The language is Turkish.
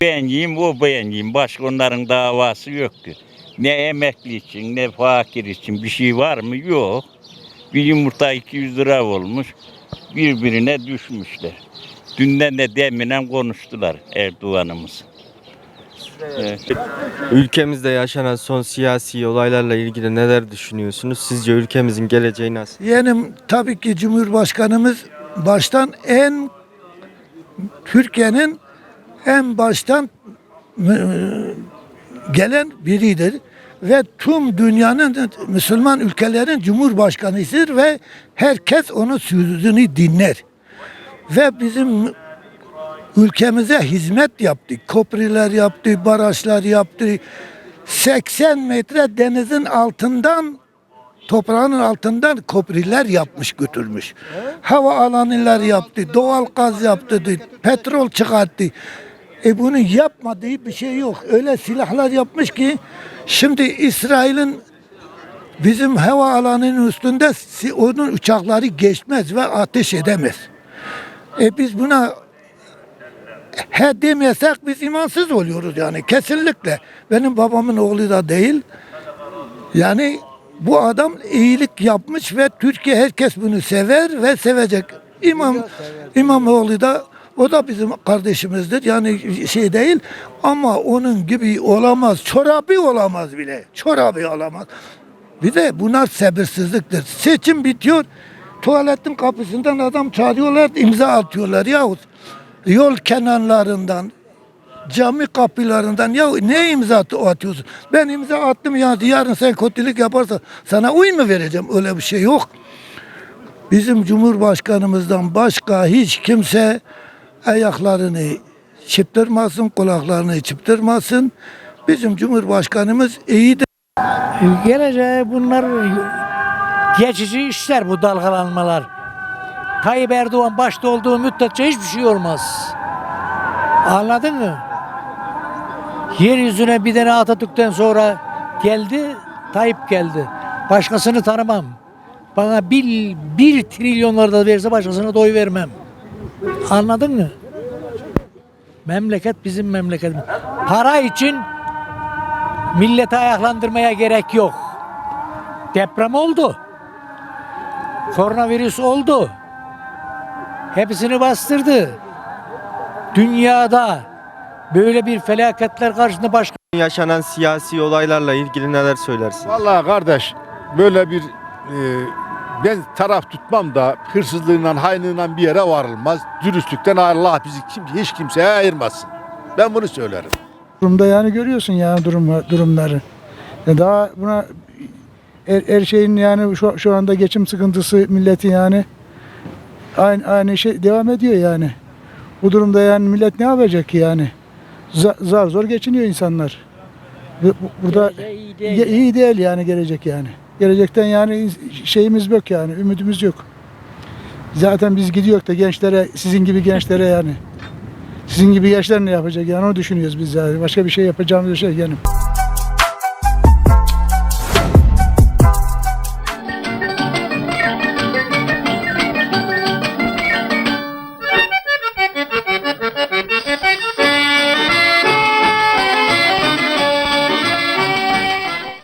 Ben yiyeyim, o ben yiyeyim. Başka onların davası yok ki. Ne emekli için, ne fakir için bir şey var mı? Yok. Bir yumurta 200 lira olmuş. Birbirine düşmüşler. Dünden de deminen konuştular Erdoğan'ımız. Evet. Ülkemizde yaşanan son siyasi olaylarla ilgili neler düşünüyorsunuz? Sizce ülkemizin geleceği nasıl? Yeğenim tabii ki Cumhurbaşkanımız baştan en Türkiye'nin en baştan e, gelen biridir ve tüm dünyanın Müslüman ülkelerin cumhurbaşkanıdır ve herkes onun sözünü dinler. Ve bizim ülkemize hizmet yaptı. Köprüler yaptı, barajlar yaptı. 80 metre denizin altından toprağın altından köprüler yapmış götürmüş. Hava alanlar yaptı, doğal gaz yaptı, petrol çıkarttı. E bunu yapmadığı bir şey yok. Öyle silahlar yapmış ki şimdi İsrail'in bizim hava alanının üstünde onun uçakları geçmez ve ateş edemez. E biz buna he demesek biz imansız oluyoruz yani kesinlikle. Benim babamın oğlu da değil. Yani bu adam iyilik yapmış ve Türkiye herkes bunu sever ve sevecek. İmam İmamoğlu da o da bizim kardeşimizdir. Yani şey değil ama onun gibi olamaz. Çorabı olamaz bile. Çorabı olamaz. Bir de bunlar sabırsızlıktır. Seçim bitiyor. Tuvaletin kapısından adam çağırıyorlar, imza atıyorlar yahut yol kenarlarından, cami kapılarından ya ne imza at- atıyorsun? Ben imza attım ya yarın sen kötülük yaparsan sana uy mu vereceğim? Öyle bir şey yok. Bizim Cumhurbaşkanımızdan başka hiç kimse ayaklarını çıptırmasın, kulaklarını çıptırmasın. Bizim Cumhurbaşkanımız iyidir. Geleceğe bunlar geçici işler bu dalgalanmalar. Tayyip Erdoğan başta olduğu müddetçe hiçbir şey olmaz. Anladın mı? Yeryüzüne bir tane Atatürk'ten sonra geldi, Tayyip geldi. Başkasını tanımam. Bana bir, bir trilyonlar da verse başkasına doy vermem. Anladın mı? Memleket bizim memleketimiz. Para için milleti ayaklandırmaya gerek yok. Deprem oldu. Koronavirüs oldu. Hepsini bastırdı. Dünyada böyle bir felaketler karşısında başka Yaşanan siyasi olaylarla ilgili neler söylersiniz? Vallahi kardeş böyle bir e, ben taraf tutmam da hırsızlığından, hainliğinden bir yere varılmaz. Dürüstlükten Allah bizi kim, hiç kimseye ayırmasın. Ben bunu söylerim. durumda yani görüyorsun yani durum durumları. Ya daha buna her, her şeyin yani şu, şu anda geçim sıkıntısı milleti yani aynı aynı şey devam ediyor yani. Bu durumda yani millet ne yapacak ki yani? Za- Zar zor geçiniyor insanlar. Bu- bu- Burada iyi iyi değil yani gelecek yani. Gelecekten yani şeyimiz yok yani, ümidimiz yok. Zaten biz gidiyor da gençlere, sizin gibi gençlere yani. Sizin gibi gençler ne yapacak yani onu düşünüyoruz biz yani. Başka bir şey yapacağımız şey yani.